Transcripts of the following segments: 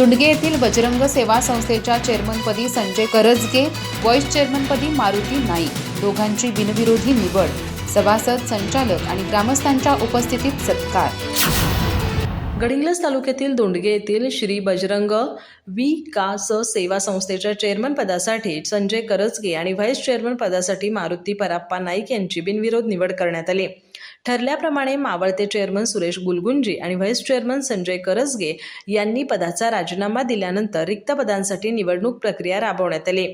दुंडगे येथील बजरंग सेवा संस्थेच्या चेअरमनपदी संजय करजगे व्हाईस चेअरमनपदी मारुती नाईक. दोघांची बिनविरोधी निवड. सभासद संचालक आणि ग्रामस्थांच्या उपस्थितीत सत्कार. गडिंग्लज तालुक्यातील दोंडगे येथील श्री बजरंग विकास सेवा संस्थेच्या चेअरमन पदासाठी संजय करजगे आणि व्हाईस चेअरमन पदासाठी मारुती पराप्पा नाईक यांची बिनविरोध निवड करण्यात आली. ठरल्याप्रमाणे मावळते चेअरमन सुरेश गुलगुंजी आणि व्हाईस चेअरमन संजय करसगे यांनी पदाचा राजीनामा दिल्यानंतर रिक्त पदांसाठी निवडणूक प्रक्रिया राबवण्यात आली.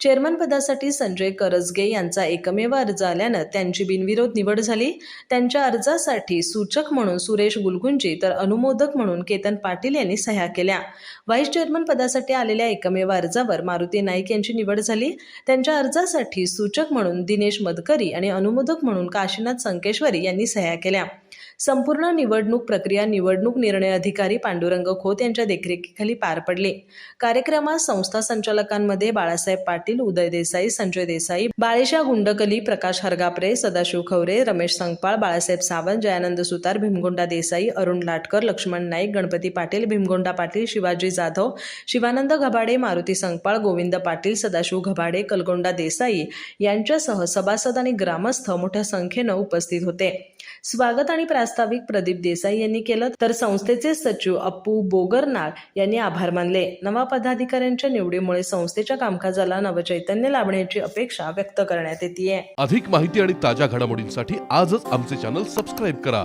चेअरमन पदासाठी संजय करजगे यांचा एकमेव अर्ज आल्यानं त्यांची बिनविरोध निवड झाली. त्यांच्या अर्जासाठी सूचक म्हणून सुरेश गुलगुंजी तर अनुमोदक म्हणून केतन पाटील यांनी सह्या केल्या. व्हाईस चेअरमन पदासाठी आलेल्या एकमेव अर्जावर मारुती नाईक यांची निवड झाली. त्यांच्या अर्जासाठी सूचक म्हणून दिनेश मदकरी आणि अनुमोदक म्हणून काशीनाथ संकेश्वरी यांनी सह्या केल्या. संपूर्ण निवडणूक प्रक्रिया निवडणूक निर्णय अधिकारी पांडुरंग खोत यांच्या देखरेखीखाली पार पडली. कार्यक्रमात संस्था संचालकांमध्ये बाळासाहेब पाटील उदय देसाई संजय देसाई बाळेशा गुंडकली प्रकाश हरगापरे सदाशिव खवरे रमेश संगपाळ बाळासाहेब सावंत जयानंद सुतार भीमगोंडा देसाई अरुण लाटकर लक्ष्मण नाईक गणपती पाटील भीमगोंडा पाटील शिवाजी जाधव शिवानंद घबाडे मारुती संगपाळ गोविंद पाटील सदाशिव घबाडे कलगोंडा देसाई यांच्यासह सभासद आणि ग्रामस्थ मोठ्या संख्येनं उपस्थित होते. स्वागत आणि प्रास्ताविक प्रदीप देसाई यांनी केलं तर संस्थेचे सचिव अप्पू बोगरनाळ यांनी आभार मानले. नवा पदाधिकाऱ्यांच्या निवडीमुळे संस्थेच्या कामकाजाला नवचैतन्य लाभण्याची अपेक्षा व्यक्त करण्यात येते अधिक माहिती आणि ताज्या घडामोडींसाठी आजच आमचे चॅनल सबस्क्राईब करा.